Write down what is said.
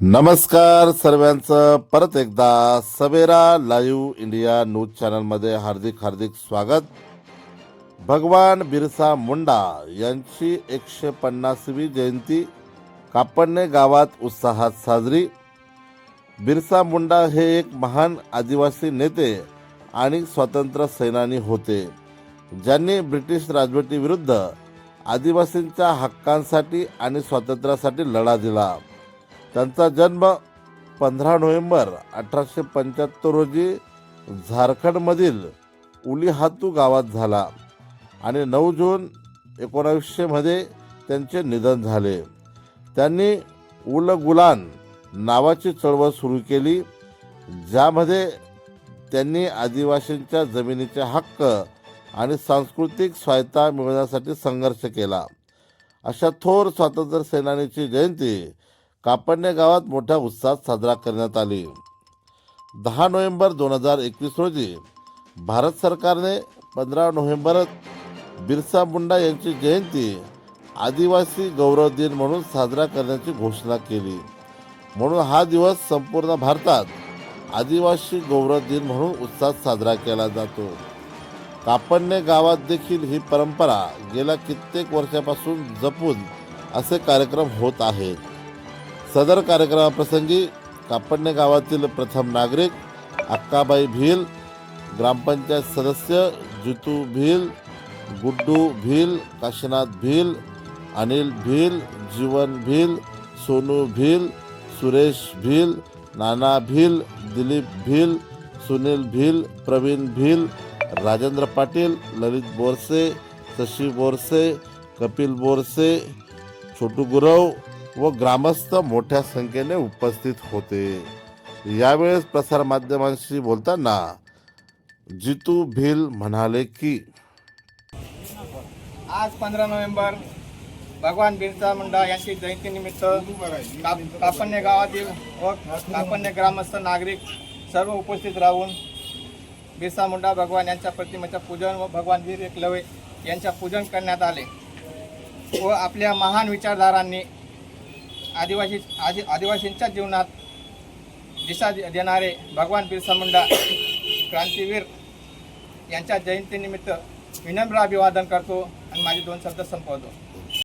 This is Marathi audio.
नमस्कार सर्वांचं. परत एकदा सवेरा लाईव्ह इंडिया न्यूज चॅनलमध्ये हार्दिक हार्दिक स्वागत. भगवान बिरसा मुंडा यांची एकशे पन्नासवी जयंती कापडणे गावात उत्साहात साजरी. बिरसा मुंडा हे एक महान आदिवासी नेते आणि स्वातंत्र्य सेनानी होते. ज्यांनी ब्रिटिश राजवटीविरुद्ध आदिवासींच्या हक्कांसाठी आणि स्वातंत्र्यासाठी लढा दिला. त्यांचा जन्म पंधरा नोव्हेंबर अठराशे पंच्याहत्तर रोजी झारखंडमधील उलीहातू गावात झाला आणि नऊ जून एकोणावीसशेमध्ये त्यांचे निधन झाले. त्यांनी उल गुलान नावाची चळवळ सुरू केली ज्यामध्ये त्यांनी आदिवासींच्या जमिनीचे हक्क आणि सांस्कृतिक स्वायत्ता मिळवण्यासाठी संघर्ष केला. अशा थोर स्वातंत्र्य सेनानीची जयंती कापडणे गावात मोठ्या उत्साहात साजरा करण्यात आली. दहा नोव्हेंबर दोन हजार एकवीस रोजी भारत सरकारने पंधरा नोव्हेंबर बिरसा मुंडा यांची जयंती आदिवासी गौरव दिन म्हणून साजरा करण्याची घोषणा केली. म्हणून हा दिवस संपूर्ण भारतात आदिवासी गौरव दिन म्हणून उत्साहात साजरा केला जातो. कापडणे गावात देखील ही परंपरा गेल्या कित्येक वर्षापासून जपून असे कार्यक्रम होत आहेत. सदर कार्यक्रमाप्रसंगी कापडणे गावातील प्रथम नागरिक अक्काबाई भिल ग्रामपंचायत सदस्य जितू भिल गुड्डू भिल काशीनाथ भिल अनिल भिल जीवन भिल सोनू भिल सुरेश भिल नाना भिल दिलीप भिल सुनील भिल प्रवीण भिल राजेंद्र पाटील ललित बोरसे शशी बोरसे कपिल बोरसे छोटू गुरव व ग्रामस्थ मोठ्या संख्येने उपस्थित होते. यावेळेस प्रसारमाध्यमांशी बोलताना जितू भील म्हणाले की आज पंधरा नोव्हेंबर भगवान बिरसा मुंडा यांची जयंतीनिमित्त काप कापण्य गावातील व कापण्य ग्रामस्थ नागरिक सर्व उपस्थित राहून बिरसा मुंडा भगवान यांच्या प्रतिमेचं पूजन व भगवान वीर एकलवे यांच्या पूजन करण्यात आले व आपल्या महान विचारधारांनी आदिवासी आदि आदिवासींच्या जीवनात दिशा देणारे भगवान बिरसा मुंडा क्रांतीवीर यांच्या जयंतीनिमित्त विनम्र अभिवादन करतो आणि माझे दोन शब्द संपवतो.